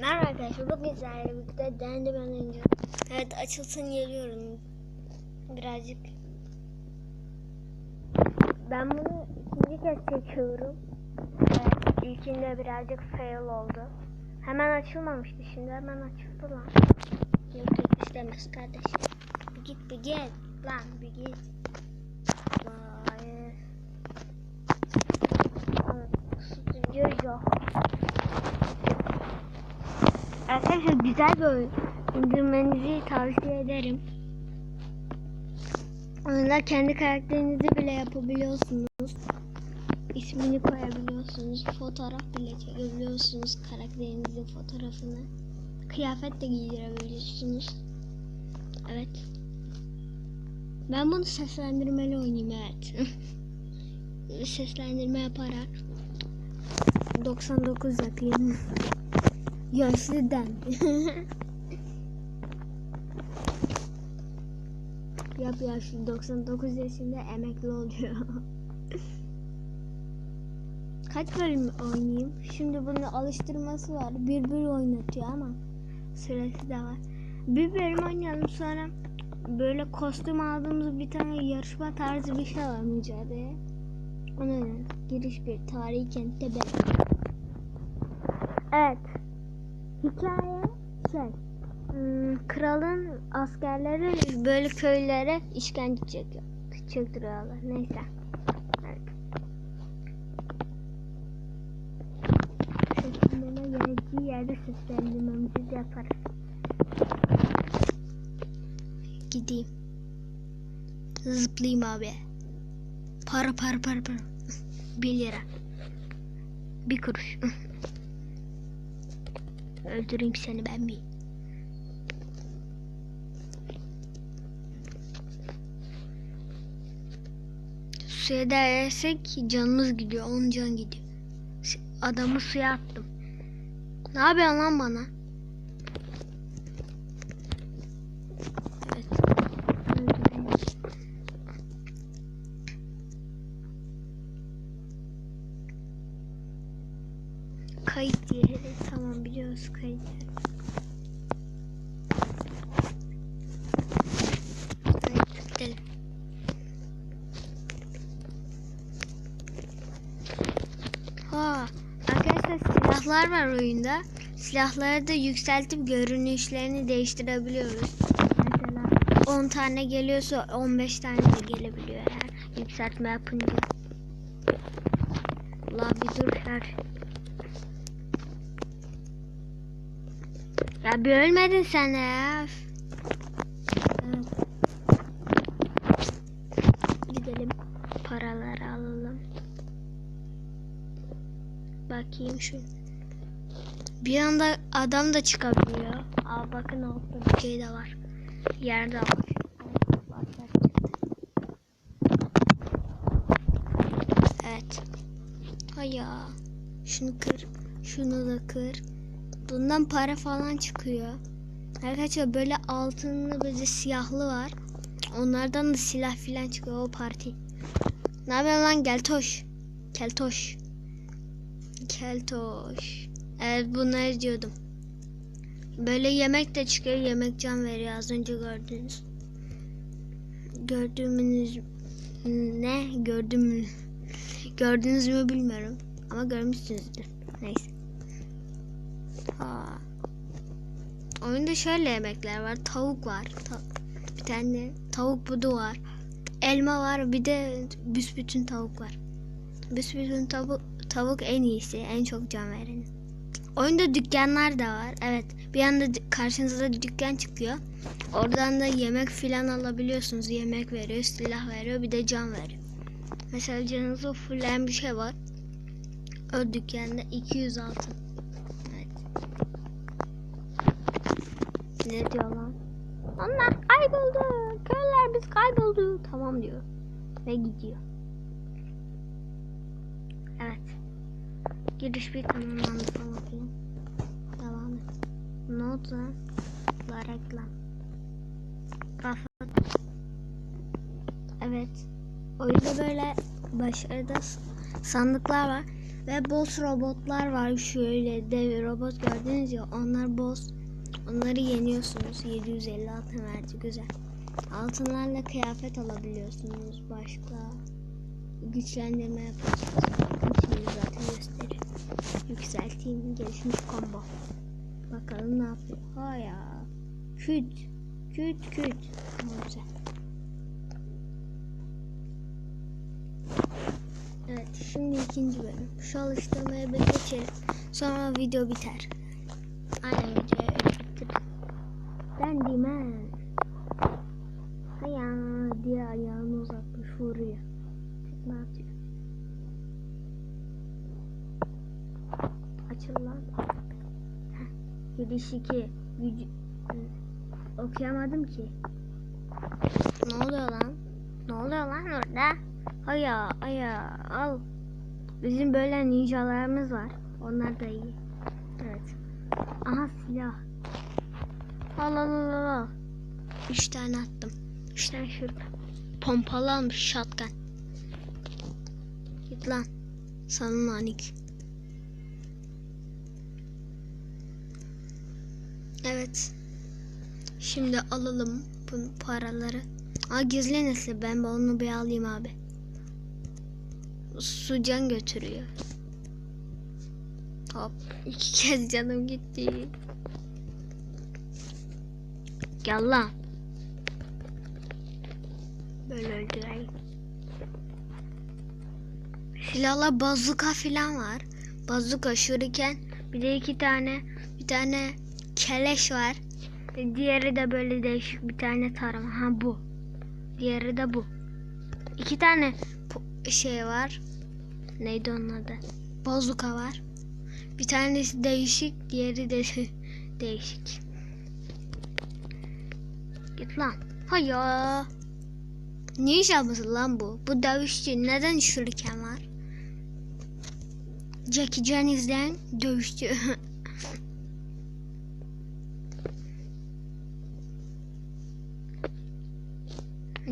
Merhaba arkadaşlar. Bugün sizlerle birlikte denedim ben önce. Evet açılsın geliyorum. Birazcık. Ben bunu ikinci kez çekiyorum. Evet ilkinde birazcık fail oldu. Hemen açılmamıştı şimdi hemen açıldı lan. Yok yok istemez kardeşim. Bir git bir git. Lan bir git. Vay. Evet, Stüdyo yok. Arkadaşlar güzel bir oyun. İndirmenizi tavsiye ederim. Oyunda kendi karakterinizi bile yapabiliyorsunuz. İsmini koyabiliyorsunuz. Fotoğraf bile çekebiliyorsunuz karakterinizin fotoğrafını. Kıyafet de giydirebiliyorsunuz. Evet. Ben bunu seslendirmeli oynayayım evet. Seslendirme yaparak 99 yapayım. Yaşlı dendi. Yap yaşlı 99 yaşında emekli oluyor. Kaç bölüm oynayayım? Şimdi bunun alıştırması var. Bir bir oynatıyor ama süresi de var. Bir bölüm oynayalım sonra böyle kostüm aldığımız bir tane yarışma tarzı bir şey var mücadele. Ona. Giriş bir tarihi kentte ben. Evet. Hikaye şey. hmm, kralın askerleri böyle köylere işkence çekiyor. Çektiriyorlar. Neyse. Evet. Seslendirme gerektiği yerde seslendirmemizi de yaparız. Gideyim. Zıplayayım abi. Para para para para. Bir lira. Bir kuruş. Öldüreyim seni ben mi? Suya değersek canımız gidiyor. 10 can gidiyor. Adamı suya attım. Ne yapıyorsun lan bana? Kayıt yeri. Tamam biliyoruz kayıt. Ha, arkadaşlar silahlar var oyunda. Silahları da yükseltip görünüşlerini değiştirebiliyoruz. Mesela 10 tane geliyorsa 15 tane de gelebiliyor eğer yükseltme yapınca. La bir dur her. Bir ölmedin sen ya. Gidelim paraları alalım. Bakayım şu. Bir anda adam da çıkabiliyor. Aa bakın altta bir şey de var. Yerde var. Evet. Hay ya. Şunu kır. Şunu da kır. Bundan para falan çıkıyor. Arkadaşlar böyle altınlı böyle siyahlı var. Onlardan da silah falan çıkıyor o parti. Ne yapıyorsun lan geltoş? Keltoş. Keltoş. Evet bunları diyordum. Böyle yemek de çıkıyor. Yemek can veriyor az önce gördünüz. Gördüğünüz ne gördüm? Gördünüz mü bilmiyorum. Ama görmüşsünüzdür. Neyse. Ha. Oyunda şöyle yemekler var. Tavuk var. Ta- bir tane tavuk budu var. Elma var. Bir de büsbütün tavuk var. Büsbütün tavuk, tavuk en iyisi. En çok can vereni. Oyunda dükkanlar da var. Evet. Bir anda karşınıza dükkan çıkıyor. Oradan da yemek filan alabiliyorsunuz. Yemek veriyor, silah veriyor, bir de can veriyor. Mesela canınızı fulleyen bir şey var. O dükkanda 200 altın. Ne diyor lan? Onlar kayboldu. Köylüler biz kayboldu. Tamam diyor. Ve gidiyor. Evet. Giriş bir tamamlandı falan filan. Devam et. Ne oldu lan? La reklam. Evet. Oyunda böyle başarıda sandıklar var. Ve boss robotlar var. Şöyle dev robot gördünüz ya. Onlar boss. Onları yeniyorsunuz. 750 altın verdi. Güzel. Altınlarla kıyafet alabiliyorsunuz. Başka güçlendirme yapıyorsunuz. Bakın şimdi zaten göstereyim. Yükselteyim. Gelişmiş combo. Bakalım ne yapıyor. Ha ya. Küt. Küt küt. Güzel. Evet şimdi ikinci bölüm. Şu alıştırmaya bir geçelim. Sonra video biter. Aynen videoyu bitir. Ben Dimen. Haya diye ayağını uzatmış vuruyor. Ne atıyor? Açıl lan. Heh, Giriş 2. Gücü... Hı, Okuyamadım ki. Ne oluyor lan? Ne oluyor lan orada? Aya aya al. Bizim böyle ninjalarımız var. Onlar da iyi. Evet. Aha silah. Al al al al. Üç tane attım. Üç tane şurada. Pompalı almış shotgun. Git lan. Sana nanik. Evet. Şimdi alalım bu paraları. Aa gizli nesli ben onu bir alayım abi. Su can götürüyor. Hop iki kez canım gitti. Gel lan. Böyle öldüreyim. Silahla bazuka filan var. Bazuka şuriken bir de iki tane bir tane keleş var. Diğeri de böyle değişik bir tane tarama. Ha bu. Diğeri de bu. İki tane şey var. Neydi onun adı? Bazuka var. Bir tanesi değişik, diğeri de değişik. Git lan. Haya. Ne iş yapması lan bu? Bu dövüşçü neden şuriken var? Jackie Chan izleyen dövüşçü.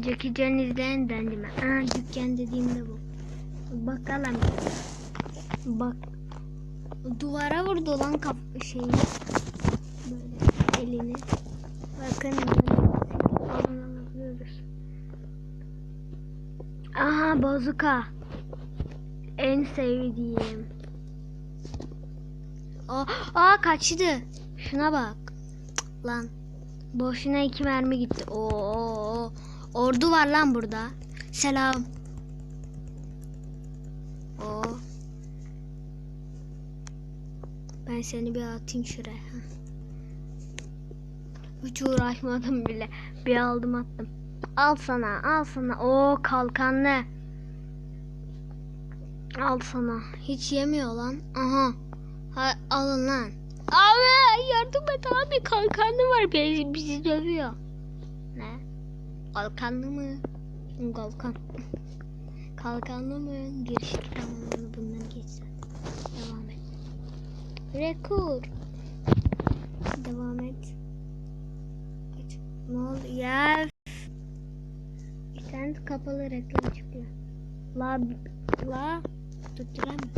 Jackie Chan izleyen dendi mi? Aa, dükkan dediğimde bu. Bakalım. Bak. Duvara vurdu lan kap şeyi. Böyle elini. Bakın alabiliyoruz. Aha bazuka. En sevdiğim. Aa, aa kaçtı. Şuna bak. Lan. Boşuna iki mermi gitti. Oo. Ordu var lan burada. Selam. Oo. Ben seni bir atayım şuraya. Hiç uğraşmadım bile. Bir aldım attım. Al sana, al sana. Oo kalkanlı. Al sana. Hiç yemiyor lan. Aha. Ha, alın lan. Abi yardım et abi. Kalkanlı var. Bizi, bizi dövüyor. Ne? Kalkanlı mı? Kalkan. Kalkanlı mı? Giriş tamamını bundan geçsen. Devam et. Rekor. Devam et. Aç. Ne oldu? Ya. Tane kapalı reklam çıkıyor. La la tutturamıyorum.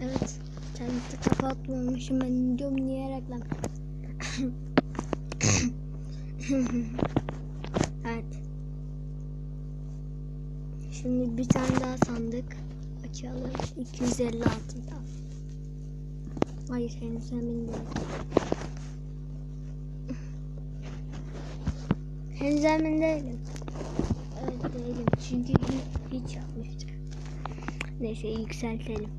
Evet. İnterneti kapatmamışım ben diyorum niye reklam? evet. Şimdi bir tane daha sandık açalım. 250 altın tamam. Hayır henüz emin değilim. Henüz emin değilim. Evet değilim çünkü hiç, hiç yapmıştık. Neyse yükseltelim.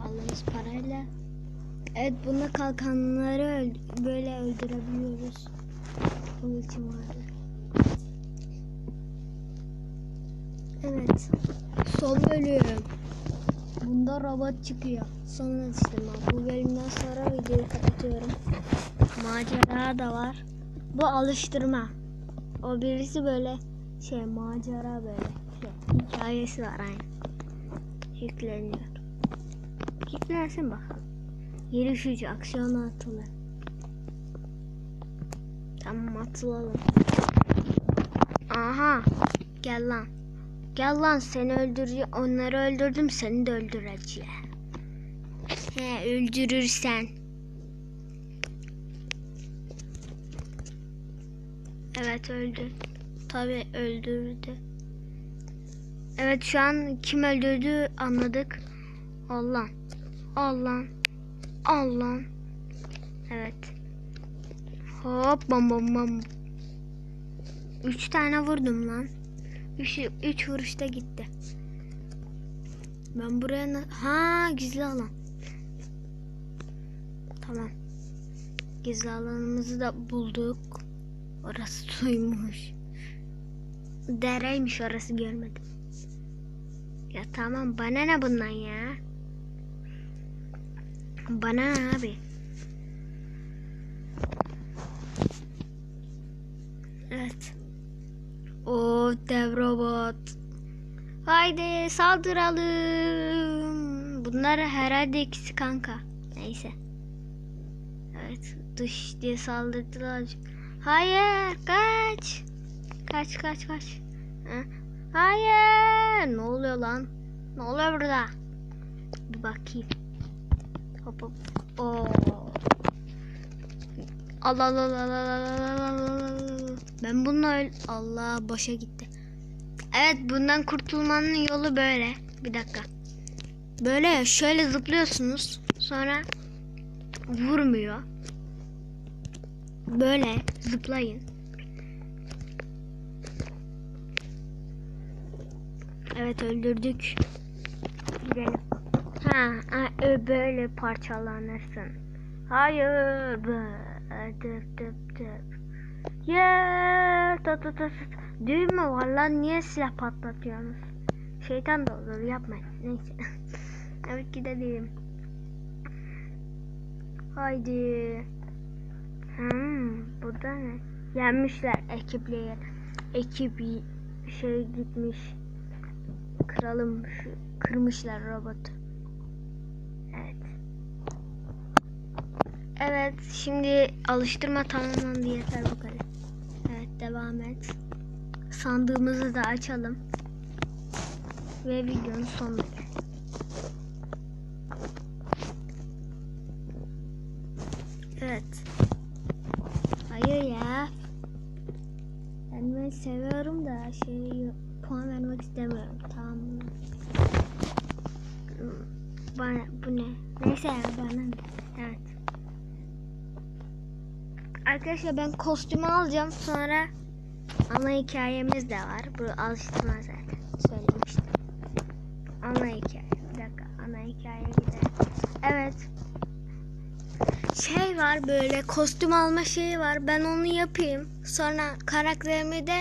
Aldığımız parayla. Evet bunda kalkanları böyle öldürebiliyoruz. Vardı. Evet. Son bölüm. Bunda robot çıkıyor. Son alıştırma. Bu bölümden sonra videoyu kapatıyorum. Macera da var. Bu alıştırma. O birisi böyle şey macera böyle şey hikayesi var aynı. Yükleniyor. Yüklensin bakalım. Yarışıcı aksiyona atılır. Tamam atılalım. Aha gel lan. Gel lan seni öldüreceğim. Onları öldürdüm seni de öldüreceğim. He öldürürsen. Evet öldü. Tabi öldürdü. Evet şu an kim öldürdü anladık. Allah. Allah. Allah. Evet. Hop bam bam bam. Üç tane vurdum lan. Üç, üç vuruşta gitti. Ben buraya ha gizli alan. Tamam. Gizli alanımızı da bulduk. Orası suymuş. Dereymiş orası görmedim. Ya tamam bana ne bundan ya? Bana abi? Evet. O dev robot. Haydi saldıralım. Bunlar herhalde ikisi kanka. Neyse. Evet dış diye saldırdılar. Hayır kaç. Kaç kaç kaç. Ha? Hayır. Ne oluyor lan? Ne oluyor burada? Bir bakayım. Hop hop. Oo. Allah Allah Allah Allah Allah Allah Allah. Ben bununla öl... Allah boşa gitti. Evet bundan kurtulmanın yolu böyle. Bir dakika. Böyle şöyle zıplıyorsunuz. Sonra vurmuyor. Böyle zıplayın. Evet öldürdük. Gidelim. Ha, ö, böyle parçalanırsın. Hayır. Dıp dıp dıp. Yeah. Tut tut tut. Düğün mü var lan? Niye silah patlatıyorsunuz? Şeytan da olur yapmayın. Neyse. evet gidelim. Haydi. Hmm, burada ne? Yenmişler ekipleri. Ekip şey gitmiş. Kralım kırmışlar robotu. Evet. Evet şimdi alıştırma tamamlandı yeter bu kadar. Evet devam et. Sandığımızı da açalım. Ve videonun sonuna. Evet. Hayır ya. Ben ben seviyorum da şey puan vermek istemiyorum. Tamam? Bana bu ne? Neyse ya bana? Evet. Arkadaşlar ben kostümü alacağım sonra ana hikayemiz de var. Bu alıştırma zaten söylemiştim. Ana hikaye. Bir dakika ana hikayeye gidelim. Evet. Şey var böyle kostüm alma şeyi var. Ben onu yapayım. Sonra karakterimi de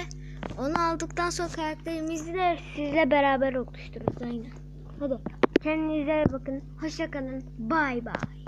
onu aldıktan sonra karakterimizi de sizle beraber oluştururuz aynen. Hadi kendinize bakın. Hoşça kalın. Bay bay.